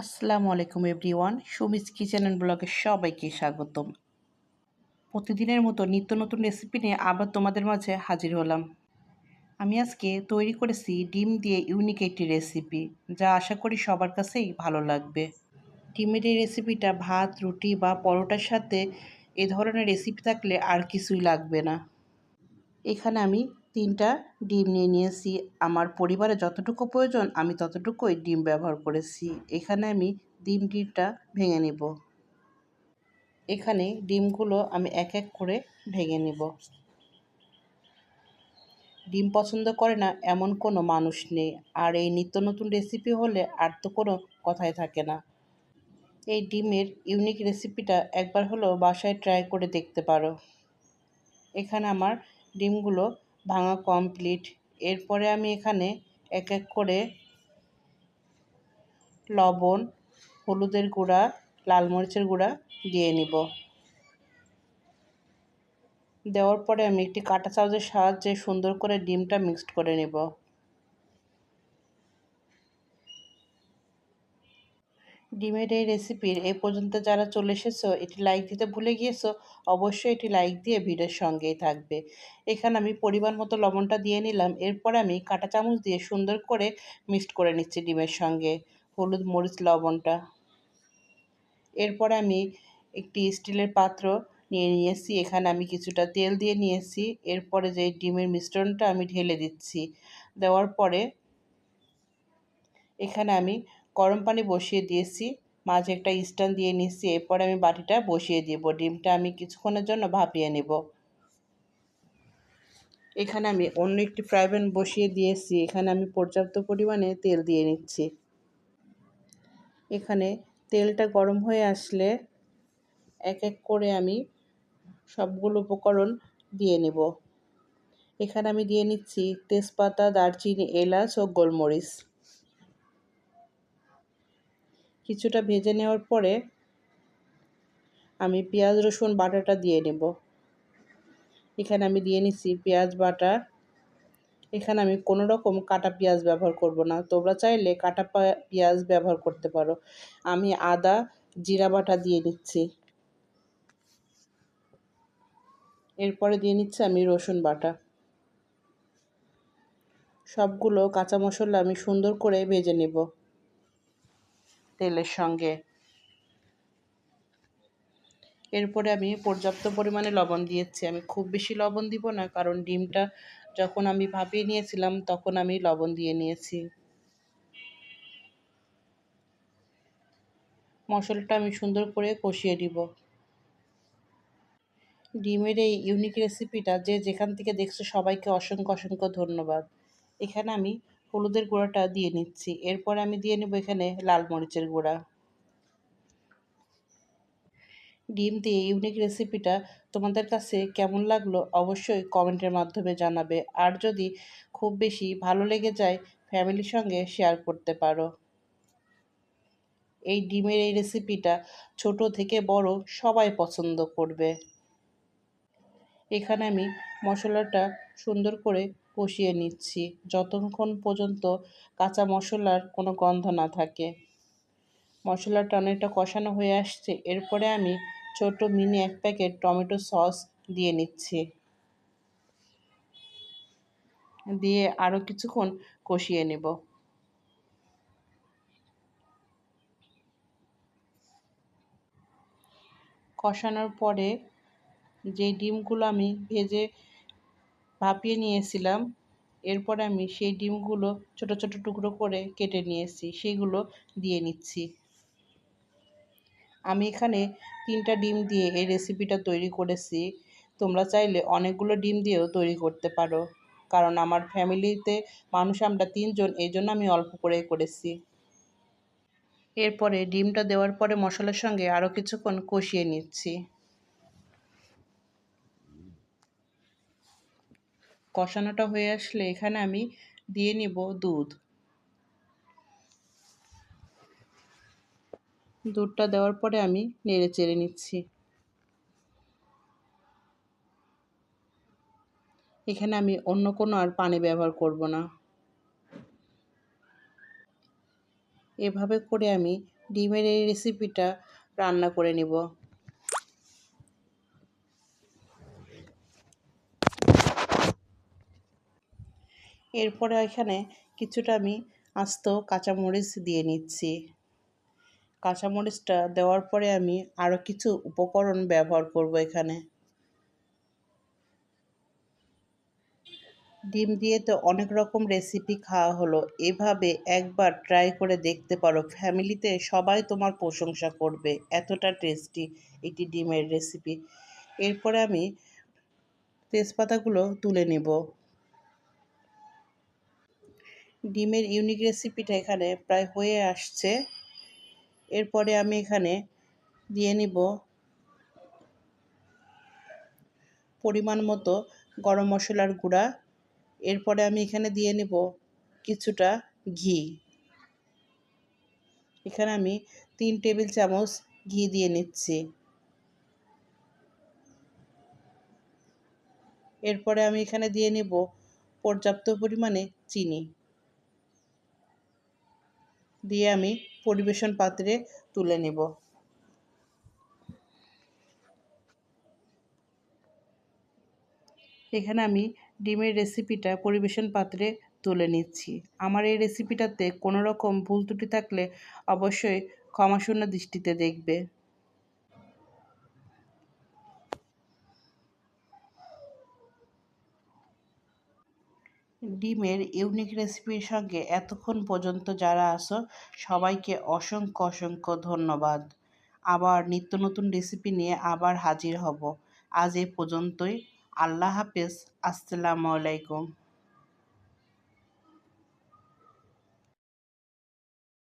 আসসালামু আলাইকুম everyone, Sumi's kitchen and ব্লগে সবাইকে স্বাগতম। প্রতিদিনের মতো নিত্য নতুন রেসিপি নিয়ে আবার তোমাদের মাঝে হাজির হলাম। আমি আজকে তৈরি করেছি ডিম দিয়ে ইউনিক একটি রেসিপি, যা আশা করি সবার কাছেই ভালো লাগবে। ডিমের এই রেসিপিটা ভাত, রুটি বা পরোটার সাথে এ ধরনের রেসিপি থাকলে আর কিছুই লাগবে না। এখানে আমি তিনটা ডিম নিয়ে নিয়েছি। আমার পরিবারে যতটুকু প্রয়োজন, আমি ততটুকুই ডিম ব্যবহার করেছি। এখানে আমি ডিম ডিমটা ভেঙে নেব। এখানে ডিমগুলো আমি এক এক করে ভেঙে নেব। ডিম পছন্দ করে না এমন কোনো মানুষ নেই। আর এই নিত্য নতুন রেসিপি হলে আর তো কোনো কথাই থাকে না। এই ডিমের ইউনিক রেসিপিটা একবার হলেও বাসায় ট্রাই করে দেখতে পারো। এখানে আমার ডিমগুলো ভাঙা কমপ্লিট এরপরে আমি এখানে এক এক করে লবণ, হলুদের গুঁড়া, লাল মরিচের গুঁড়া দিয়ে নিব। দেওয়ার পরে আমি একটি কাঁটা চামচের সাহায্যে সুন্দর করে ডিমটা মিক্সড করে নেব। ডিমের এই রেসিপির এ পর্যন্ত যারা চলে এসেছ, এটি লাইক দিতে ভুলে গিয়েছো, অবশ্যই এটি লাইক দিয়ে ভিডিওর সঙ্গেই থাকবে। এখানে আমি পরিমাণ মতো লবণটা দিয়ে নিলাম, এরপর আমি কাঁটা চামচ দিয়ে সুন্দর করে মিক্সড করে নিচ্ছি ডিমের সঙ্গে, হলুদ মরিচ লবণটা। এরপরে আমি একটি স্টিলের পাত্র নিয়ে নিয়েছি, এখানে আমি কিছুটা তেল দিয়ে নিয়েছি, এরপরে যে ডিমের মিশ্রণটা আমি ঢেলে দিচ্ছি, দেওয়ার পরে এখানে আমি গরম পানি বসিয়ে দিয়েছি, মাঝে একটা স্ট্যান্ড দিয়ে নিচ্ছি, এরপরে আমি বাটিটা বসিয়ে দিব, ডিমটা আমি কিছুক্ষণের জন্য ভাপিয়ে নেব। এখানে আমি অন্য একটি ফ্রাই প্যান বসিয়ে দিয়েছি, এখানে আমি পর্যাপ্ত পরিমাণে তেল দিয়ে নিচ্ছি। এখানে তেলটা গরম হয়ে আসলে এক এক করে আমি সবগুলো উপকরণ দিয়ে নেব। এখানে আমি দিয়ে নিচ্ছি তেজপাতা, দারচিনি, এলাচ ও গোলমরিচ। কিছুটা ভেজে নেওয়ার পরে আমি পেঁয়াজ, রসুন বাটাটা দিয়ে নেব। এখানে আমি দিয়ে নিচ্ছি পেঁয়াজ বাটা। এখানে আমি কোনো রকম কাটা পেঁয়াজ ব্যবহার করব না। তোমরা চাইলে কাটা পেঁয়াজ ব্যবহার করতে পারো। আমি আদা, জিরা বাটা দিয়ে নিচ্ছি। এরপরে দিয়ে নিচ্ছি আমি রসুন বাটা। সবগুলো কাঁচা মশলা আমি সুন্দর করে ভেজে নেব। তেলের সঙ্গে। এরপরে আমি পর্যাপ্ত পরিমাণে লবণ দিয়েছি। আমি খুব বেশি লবণ দিব না, কারণ ডিমটা যখন আমি ভাপিয়ে নিয়েছিলাম, তখন আমি লবণ দিয়ে নিয়েছি। মশলাটা আমি সুন্দর করে কষিয়ে দিব ডিমের এই ইউনিক রেসিপিটা যে যেখান থেকে দেখছ, সবাইকে অসংখ্য অসংখ্য ধন্যবাদ। এখানে আমি হলুদের গুঁড়াটা দিয়ে নিচ্ছি। এরপর আমি দিয়ে নেব এখানে লাল মরিচের গুঁড়া। ডিম দিয়ে ইউনিক রেসিপিটা তোমাদের কাছে কেমন লাগল অবশ্যই কমেন্টের মাধ্যমে জানাবে। আর যদি খুব বেশি ভালো লেগে যায় ফ্যামিলির সঙ্গে শেয়ার করতে পারো। এই ডিমের এই রেসিপিটা ছোট থেকে বড় সবাই পছন্দ করবে। এখানে আমি মশলাটা সুন্দর করে কষিয়ে নিচ্ছি। যতক্ষণ পর্যন্ত কাঁচা মশলার কোনো গন্ধ না থাকে। মশলাটা অনেকটা কষানো হয়ে আসছে। এরপরে আমি ছোট মিনি এক প্যাকেট টমেটো সস দিয়ে নিচ্ছি। দিয়ে আরও কিছুক্ষণ কষিয়ে নেব। কষানোর পরে যে ডিমগুলো আমি ভেজে ভাপিয়ে নিয়েছিলাম। এরপরে আমি সেই ডিমগুলো ছোট ছোট টুকরো করে কেটে নিয়েছি, সেগুলো দিয়ে নিচ্ছি। আমি এখানে তিনটা ডিম দিয়ে এই রেসিপিটা তৈরি করেছি। তোমরা চাইলে অনেকগুলো ডিম দিয়েও তৈরি করতে পারো, কারণ আমার ফ্যামিলিতে মানুষ আমরা তিনজন, এই জন্য আমি অল্প করে করেছি। এরপরে ডিমটা দেওয়ার পরে মশলার সঙ্গে আরও কিছুক্ষণ কষিয়ে নিচ্ছি। কষানোটা হয়ে আসলে এখানে আমি দিয়ে নিব দুধ। দুধটা দেওয়ার পরে আমি নেড়ে চেড়ে নিচ্ছি। এখানে আমি অন্য কোনো আর পানি ব্যবহার করব না। এভাবে করে আমি ডিমের এই রেসিপিটা রান্না করে নিব। এরপরে এখানে কিছুটা আমি আস্ত কাঁচামরিচ দিয়ে নিচ্ছি। কাঁচামরিচটা দেওয়ার পরে আমি আরও কিছু উপকরণ ব্যবহার করব এখানে। ডিম দিয়ে তো অনেক রকম রেসিপি খাওয়া হলো, এভাবে একবার ট্রাই করে দেখতে পারো। ফ্যামিলিতে সবাই তোমার প্রশংসা করবে, এতটা টেস্টি এটি ডিমের রেসিপি এরপরে আমি তেজপাতাগুলো তুলে নেব। ডিমের ইউনিক রেসিপিটা এখানে প্রায় হয়ে আসছে। এরপরে আমি এখানে দিয়ে নিব পরিমাণ মতো গরম মশলার গুঁড়া। এরপরে আমি এখানে দিয়ে নিব কিছুটা ঘি। এখানে আমি তিন টেবিল চামচ ঘি দিয়ে নিচ্ছি। এরপরে আমি এখানে দিয়ে নিব পর্যাপ্ত পরিমাণে চিনি। দিয়ে আমি পরিবেশন পাত্রে তুলে নেব। এখানে আমি ডিমের রেসিপিটা পরিবেশন পাত্রে তুলে নিচ্ছি। আমার এই রেসিপিটাতে কোনো রকম ভুল ত্রুটি থাকলে অবশ্যই ক্ষমাশূন্য দৃষ্টিতে দেখবে। ডিমের ইউনিক রেসিপির সঙ্গে এতক্ষণ পর্যন্ত যারা আসো সবাইকে অসংখ্য অসংখ্য ধন্যবাদ। আবার নিত্য নতুন রেসিপি নিয়ে আবার হাজির হব। আজ এ পর্যন্তই। আল্লাহ হাফেজ। আসসালামু আলাইকুম।